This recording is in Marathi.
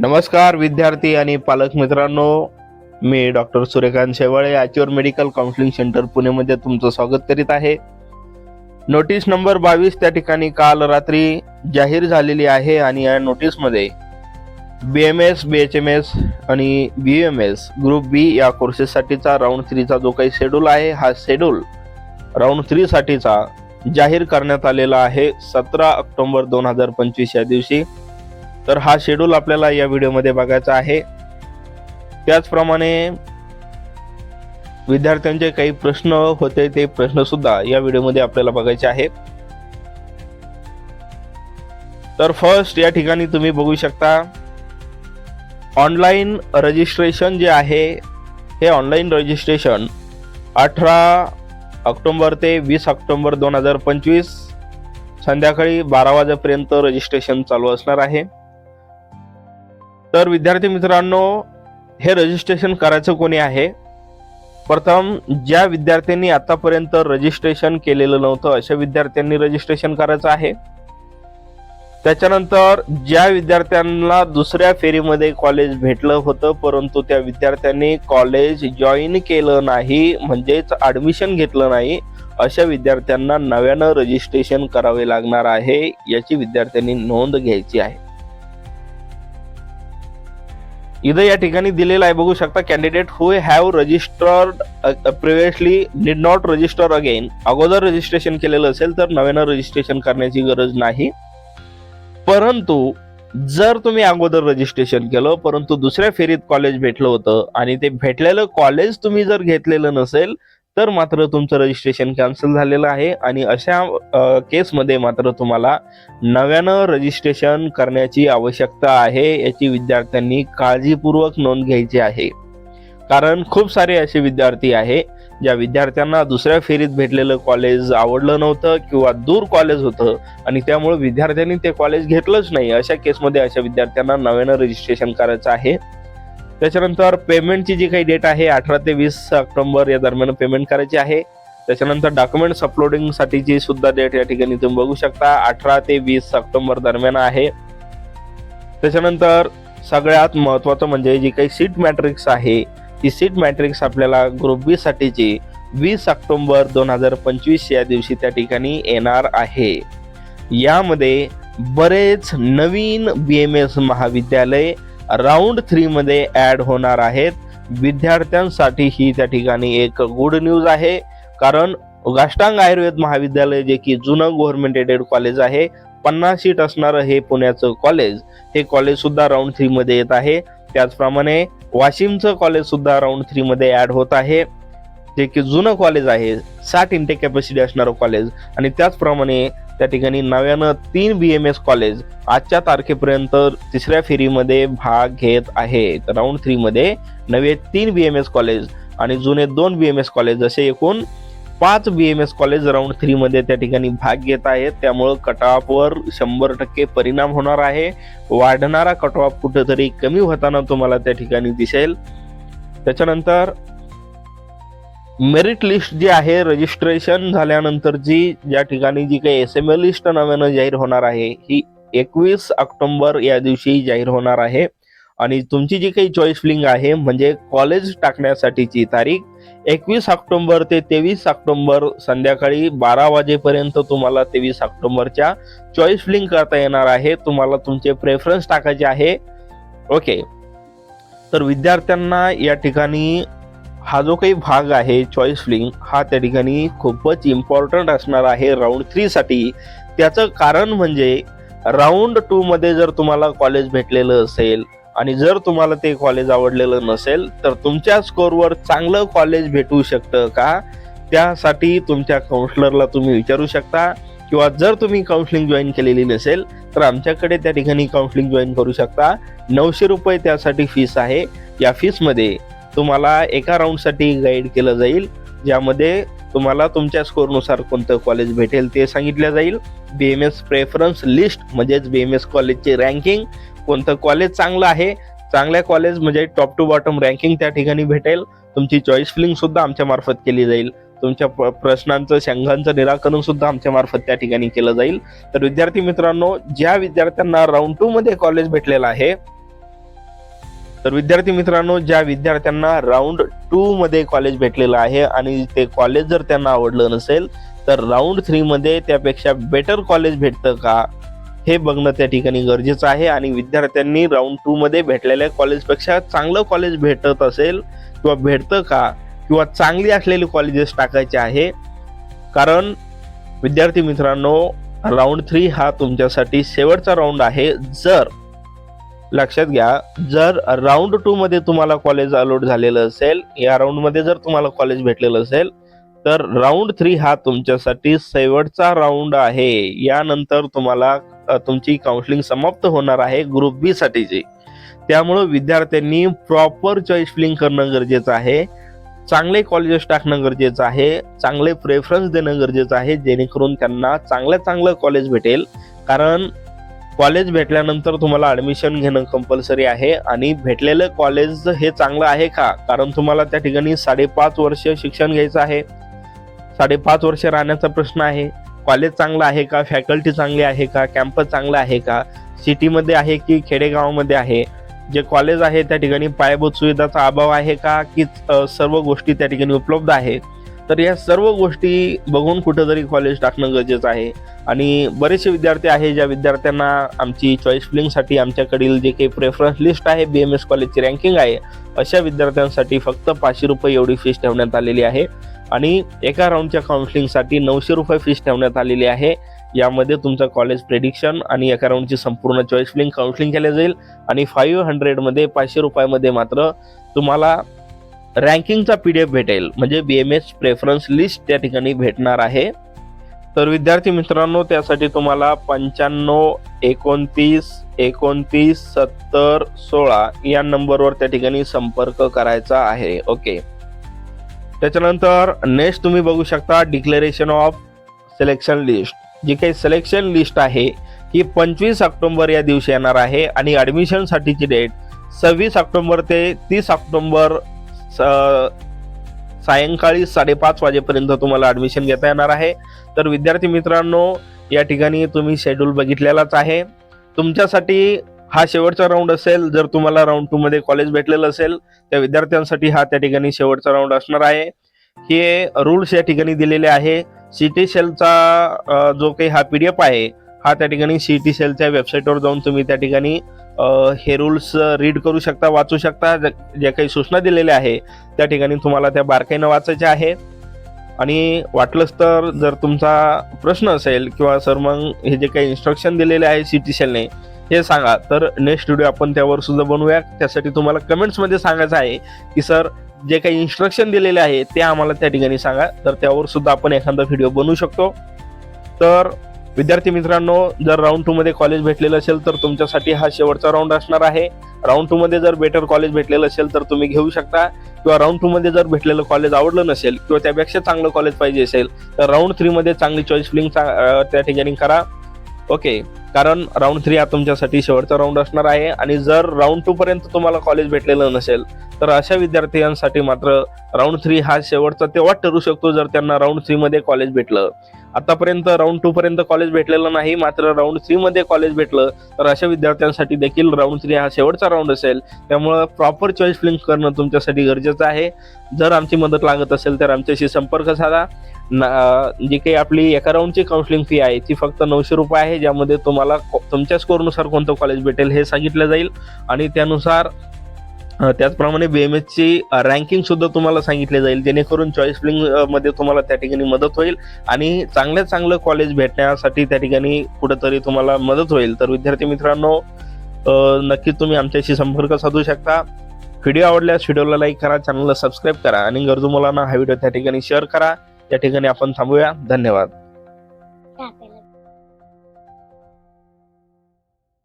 नमस्कार विद्यार्थी आणि पालक मित्रांनो. मी doctor Suryakant Shewale achiever medical counselling centre पुणेमध्ये तुमचं स्वागत करीत आहे. नोटीस नंबर बावीस त्या ठिकाणी काल रात्री जाहीर झालेली आहे आणि या नोटीसमध्ये B M S B H M S आणि B M S group B या कोर्सेससाठीचा राऊंड थ्रीचा जो काही शेड्यूल आहे हा शेड्यूल राऊंड थ्रीसाठीचा जाहीर करण्यात आलेला आहे. सतरा ऑक्टोंबर दोन हजार पंचवीस या दिवशी. तर हा शेड्यूल आपल्याला या व्हिडिओमध्ये बघायचा आहे. त्याचप्रमाणे विद्यार्थ्यांचे काही प्रश्न होते ते प्रश्नसुद्धा या व्हिडिओमध्ये आपल्याला बघायचे आहे. तर फर्स्ट या ठिकाणी तुम्ही बघू शकता ऑनलाईन रजिस्ट्रेशन जे आहे हे ऑनलाईन रजिस्ट्रेशन अठरा ऑक्टोंबर ते वीस ऑक्टोंबर दोन हजार पंचवीस संध्याकाळी बारा वाजेपर्यंत रजिस्ट्रेशन चालू असणार आहे. तर विद्यार्थी मित्रांनो हे रजिस्ट्रेशन करायचं कोणी आहे? प्रथम ज्या विद्यार्थ्यांनी आतापर्यंत रजिस्ट्रेशन केलेलं नव्हतं अशा विद्यार्थ्यांनी रजिस्ट्रेशन करायचं आहे. त्याच्यानंतर ज्या विद्यार्थ्यांना दुसऱ्या फेरीमध्ये कॉलेज भेटलं होतं परंतु त्या विद्यार्थ्यांनी कॉलेज जॉईन केलं नाही म्हणजेच ॲडमिशन घेतलं नाही अशा विद्यार्थ्यांना नव्यानं रजिस्ट्रेशन करावे लागणार आहे याची विद्यार्थ्यांनी नोंद घ्यायची आहे. इथं या ठिकाणी दिलेलं आहे. बघू शकता candidate who have registered previously did not register again अगोदर रजिस्ट्रेशन केलेलं असेल तर नव्यानं रजिस्ट्रेशन करण्याची गरज नाही. परंतु जर तुम्ही अगोदर रजिस्ट्रेशन केलं परंतु दुसऱ्या फेरीत कॉलेज भेटलं होतं आणि ते भेटलेलं कॉलेज तुम्ही जर घेतलेलं नसेल तर मात्र तुमचं रजिस्ट्रेशन कॅन्सल झालेलं आहे आणि अशा केसमध्ये मात्र तुम्हाला नव्यानं रजिस्ट्रेशन करण्याची आवश्यकता आहे याची विद्यार्थ्यांनी काळजीपूर्वक नोंद घ्यायची आहे. कारण खूप सारे असे विद्यार्थी आहे ज्या विद्यार्थ्यांना दुसऱ्या फेरीत भेटलेलं कॉलेज आवडलं नव्हतं किंवा दूर कॉलेज होतं आणि त्यामुळे विद्यार्थ्यांनी ते कॉलेज घेतलंच नाही. अशा केसमध्ये अशा विद्यार्थ्यांना नव्यानं रजिस्ट्रेशन करायचं आहे. त्याच्यानंतर पेमेंटची जी काही डेट आहे अठरा ते वीस ऑक्टोबर या दरम्यान पेमेंट करायची आहे. त्याच्यानंतर डॉक्युमेंट्स अपलोडिंगसाठीची सुद्धा डेट या ठिकाणी तुम्ही बघू शकता. अठरा ते वीस ऑक्टोबर दरम्यान आहे. त्याच्यानंतर सगळ्यात महत्वाचं म्हणजे जी काही सीट मॅट्रिक्स आहे ती सीट मॅट्रिक्स आपल्याला ग्रुप बी साठीची वीस ऑक्टोबर दोन हजार पंचवीस या दिवशी त्या ठिकाणी येणार आहे. यामध्ये बरेच नवीन बी एम एस महाविद्यालय राऊंड थ्री मध्ये ऍड होणार आहेत. विद्यार्थ्यांसाठी ही त्या ठिकाणी एक गुड न्यूज आहे. कारण गाष्टांग आयुर्वेद महाविद्यालय जे की जुनं गव्हर्नमेंट एडेड कॉलेज आहे पन्नास सीट असणारं हे पुण्याचं कॉलेज हे कॉलेज सुद्धा राऊंड थ्री मध्ये येत आहे. त्याचप्रमाणे वाशिमचं कॉलेज सुद्धा राऊंड थ्री मध्ये ऍड होत आहे. जे की जुनं कॉलेज आहे साठ इंटेक कॅपॅसिटी असणारं कॉलेज आणि त्याचप्रमाणे त्या ठिकाणी नव्यानं तीन बी एम एस कॉलेज आजच्या तारखेपर्यंत तिसऱ्या फेरीमध्ये भाग घेत आहे. राऊंड थ्रीमध्ये नवे तीन बी एम एस कॉलेज आणि जुने दोन बी एम एस कॉलेज असे एकूण पाच B M S college round थ्रीमध्ये त्या ठिकाणी भाग घेत आहेत. त्यामुळं कटऑफवर शंभर टक्के परिणाम होणार आहे. वाढणारा कटऑफ कुठेतरी कमी होताना तुम्हाला त्या ठिकाणी दिसेल. त्याच्यानंतर मेरिट लिस्ट जी आहे रजिस्ट्रेशन झाल्यानंतरची ज्या ठिकाणी जी काही एस एम ए लिस्ट नव्यानं जाहीर होणार आहे ही एकवीस ऑक्टोंबर या दिवशी जाहीर होणार आहे. आणि तुमची जी काही चॉईस फिलिंग आहे म्हणजे कॉलेज टाकण्यासाठीची तारीख एकवीस ऑक्टोंबर ते तेवीस ऑक्टोंबर संध्याकाळी बारा वाजेपर्यंत तुम्हाला तेवीस ऑक्टोंबरच्या चॉईस फिलिंग करता येणार आहे. तुम्हाला तुमचे प्रेफरन्स टाकायचे आहे. ओके तर विद्यार्थ्यांना या ठिकाणी हा जो काही भाग आहे चॉईस फिलिंग हा त्या ठिकाणी खूपच इम्पॉर्टंट असणार आहे राऊंड थ्री साठी. त्याचं कारण म्हणजे राऊंड टू मध्ये जर तुम्हाला कॉलेज भेटलेलं असेल आणि जर तुम्हाला ते कॉलेज आवडलेलं नसेल तर तुमच्या स्कोरवर चांगलं कॉलेज भेटू शकतं का? त्यासाठी तुमच्या काउन्सलरला तुम्ही विचारू शकता. किंवा जर तुम्ही काउन्सिलिंग जॉईन केलेली नसेल तर आमच्याकडे त्या ठिकाणी काउन्सिलिंग जॉईन करू शकता. नऊशे रुपये त्यासाठी फीस आहे. या फीसमध्ये तुम्हाला एका राऊंडसाठी गाईड केलं जाईल ज्यामध्ये तुम्हाला तुमच्या स्कोरनुसार कोणतं कॉलेज भेटेल ते सांगितलं जाईल. B M S preference list म्हणजेच बी एम एस कॉलेजची रँकिंग कोणतं कॉलेज चांगलं आहे? चांगल्या कॉलेज म्हणजे टॉप टू बॉटम रँकिंग त्या ठिकाणी भेटेल. तुमची चॉईस फिलिंग सुद्धा आमच्या मार्फत केली जाईल. तुमच्या प- प्रश्नांचं शंघांचं निराकरण सुद्धा आमच्या मार्फत त्या ठिकाणी केलं जाईल. तर विद्यार्थी मित्रांनो ज्या विद्यार्थ्यांना राऊंड टू मध्ये कॉलेज भेटलेलं आहे तर विद्यार्थी मित्रांनो ज्या विद्यार्थ्यांना राऊंड टू मध्ये कॉलेज भेटलेलं आहे आणि ते कॉलेज जर त्यांना आवडलं नसेल तर राऊंड थ्री मध्ये त्यापेक्षा बेटर कॉलेज भेटतं का? हे बघणं त्या ठिकाणी गरजेचं आहे आणि विद्यार्थ्यांनी राऊंड टू मध्ये भेटलेल्या कॉलेजपेक्षा चांगलं कॉलेज भेटत असेल किंवा भेटतं का? किंवा चांगली असलेली कॉलेजेस टाकायचे आहे? कारण विद्यार्थी मित्रांनो राऊंड थ्री हा तुमच्यासाठी शेवटचा राऊंड आहे. जर लक्षात घ्या जर राऊंड टू मध्ये तुम्हाला कॉलेज अलोट झालेलं असेल या राऊंडमध्ये जर तुम्हाला कॉलेज भेटलेलं असेल तर राऊंड थ्री हा तुमच्यासाठी शेवटचा राऊंड आहे. यानंतर तुम्हाला तुमची काउन्सिलिंग समाप्त होणार आहे ग्रुप बी साठीची. त्यामुळं विद्यार्थ्यांनी प्रॉपर चॉईस फिलिंग करणं गरजेचं आहे. चांगले कॉलेजेस टाकणं गरजेचं आहे. चांगले प्रेफरन्स देणं गरजेचं आहे जेणेकरून त्यांना चांगलं चांगलं कॉलेज भेटेल. कारण कॉलेज भेटल्यानंतर तुम्हाला ऍडमिशन घेणं कंपल्सरी आहे आणि भेटलेलं कॉलेज हे चांगलं आहे का? कारण तुम्हाला त्या ठिकाणी साडेपाच वर्ष शिक्षण घ्यायचं आहे. साडेपाच वर्ष राहण्याचा प्रश्न आहे. कॉलेज चांगलं आहे का? फॅकल्टी चांगली आहे का? कॅम्पस चांगला आहे का? सिटीमध्ये आहे की खेडेगावामध्ये आहे? जे कॉलेज आहे त्या ठिकाणी पायाभूत सुविधाचा अभाव आहे का? की सर्व गोष्टी त्या ठिकाणी उपलब्ध आहे तर या सर्व गोष्टी बघून कुठंतरी कॉलेज टाकणं गरजेचं आहे. आणि बरेचसे विद्यार्थी आहे ज्या विद्यार्थ्यांना आमची चॉईस फिलिंगसाठी आमच्याकडील जे काही प्रेफरन्स लिस्ट आहे बी एम एस कॉलेजची रँकिंग आहे अशा विद्यार्थ्यांसाठी फक्त पाचशे रुपये एवढी फीस ठेवण्यात आलेली आहे. आणि एका राऊंडच्या काउन्सिलिंगसाठी नऊशे रुपये फीस ठेवण्यात आलेली आहे. यामध्ये तुमचं कॉलेज प्रेडिक्शन आणि एका राऊंडची संपूर्ण चॉईस फिलिंग काउन्सिलिंग केलं जाईल. आणि फाईव्ह हंड्रेडमध्ये पाचशे रुपयामध्ये मात्र तुम्हाला रँकिंगचा पी डी एफ भेटेल म्हणजे B M S preference list त्या ठिकाणी भेटणार आहे. तर विद्यार्थी मित्रांनो त्यासाठी तुम्हाला पंच्याण्णव एकोणतीस एकोणतीस सत्तर सोळा या नंबरवर त्या ठिकाणी संपर्क करायचा आहे. ओके. त्याच्यानंतर नेक्स्ट तुम्ही बघू शकता डिक्लेरेशन ऑफ सिलेक्शन लिस्ट जी काही सिलेक्शन लिस्ट आहे ही पंचवीस ऑक्टोंबर या दिवशी येणार आहे आणि ॲडमिशनसाठीची डेट सव्वीस ऑक्टोंबर ते तीस ऑक्टोंबर सायंकाळी साडेपाच वाजेपर्यंत तुम्हाला ॲडमिशन घेता येणार आहे. तर विद्यार्थी मित्रांनो या ठिकाणी तुम्ही शेड्यूल बघितलेलाच आहे. तुमच्यासाठी हा शेवटचा राऊंड असेल जर तुम्हाला राऊंड टू मध्ये कॉलेज भेटलेलं असेल त्या विद्यार्थ्यांसाठी हा त्या ठिकाणी शेवटचा राऊंड असणार आहे. हे रूल्स या ठिकाणी दिलेले आहे. सिटी सेलचा जो काही हा पीडीएफ आहे हा त्या ठिकाणी सी टी सेलच्या वेबसाईटवर जाऊन तुम्ही त्या ठिकाणी हे रूल्स रीड करू शकता वाचू शकता. ज- ज्या काही सूचना दिलेल्या आहे त्या ठिकाणी तुम्हाला त्या बारकाईनं वाचायच्या आहे. आणि वाटलंच तर जर तुमचा प्रश्न असेल किंवा सर मग हे जे काही इन्स्ट्रक्शन दिलेले आहे सी टी सेलने हे सांगा. तर नेक्स्ट व्हिडिओ आपण त्यावर सुद्धा बनवूया. त्यासाठी तुम्हाला कमेंट्समध्ये सांगायचं आहे की सर जे काही इन्स्ट्रक्शन दिलेले आहे ते आम्हाला त्या ठिकाणी सांगा. तर त्यावर सुद्धा आपण एखादा व्हिडिओ बनवू शकतो. तर विद्यार्थी मित्रांनो जर राऊंड टू मध्ये कॉलेज भेटलेलं असेल तर तुमच्यासाठी हा शेवटचा राऊंड असणार आहे. राऊंड टू मध्ये जर बेटर कॉलेज भेटलेलं असेल तर तुम्ही घेऊ शकता. किंवा राऊंड टू मध्ये जर भेटलेलं कॉलेज आवडलं नसेल किंवा त्यापेक्षा चांगलं कॉलेज पाहिजे असेल तर राऊंड थ्री मध्ये चांगली चॉईस फिलिंग त्या ठिकाणी करा. ओके कारण राऊंड थ्री हा तुमच्यासाठी शेवटचा राऊंड असणार आहे. आणि जर राऊंड टू पर्यंत तुम्हाला कॉलेज भेटलेलं नसेल तर अशा विद्यार्थ्यांसाठी मात्र राऊंड थ्री हा शेवटचा तेव्हा ठरू शकतो जर त्यांना राऊंड थ्रीमध्ये कॉलेज भेटलं. आतापर्यंत राऊंड टू पर्यंत कॉलेज भेटलेलं नाही मात्र राऊंड थ्रीमध्ये कॉलेज भेटलं तर अशा विद्यार्थ्यांसाठी देखील राऊंड थ्री हा शेवटचा राऊंड असेल. त्यामुळं प्रॉपर चॉईस फिलिंग करणं तुमच्यासाठी गरजेचं आहे. जर आमची मदत लागत असेल तर आमच्याशी संपर्क साधा. ना- जी काही आपली एका राऊंडची काउन्सिलिंग फी आहे ती फक्त नऊशे रुपये आहे ज्यामध्ये तुम्हाला तुम्हाला तुमच्या स्कोअरनुसार कोणतं कॉलेज भेटेल हे सांगितलं जाईल. आणि त्यानुसार त्याचप्रमाणे बी एम एसची रँकिंग सुद्धा तुम्हाला सांगितले जाईल. जेणेकरून चॉईस फिलिंगमध्ये तुम्हाला त्या ठिकाणी मदत होईल. आणि चांगल्यात चांगलं कॉलेज भेटण्यासाठी त्या ठिकाणी कुठंतरी तुम्हाला मदत होईल. तर विद्यार्थी मित्रांनो नक्कीच तुम्ही आमच्याशी संपर्क साधू शकता. व्हिडिओ आवडल्यास व्हिडिओला लाईक करा चॅनलला सबस्क्राईब करा. आणि गरजू मुलांना हा व्हिडिओ त्या ठिकाणी शेअर करा. या ठिकाणी आपण थांबूया. धन्यवाद.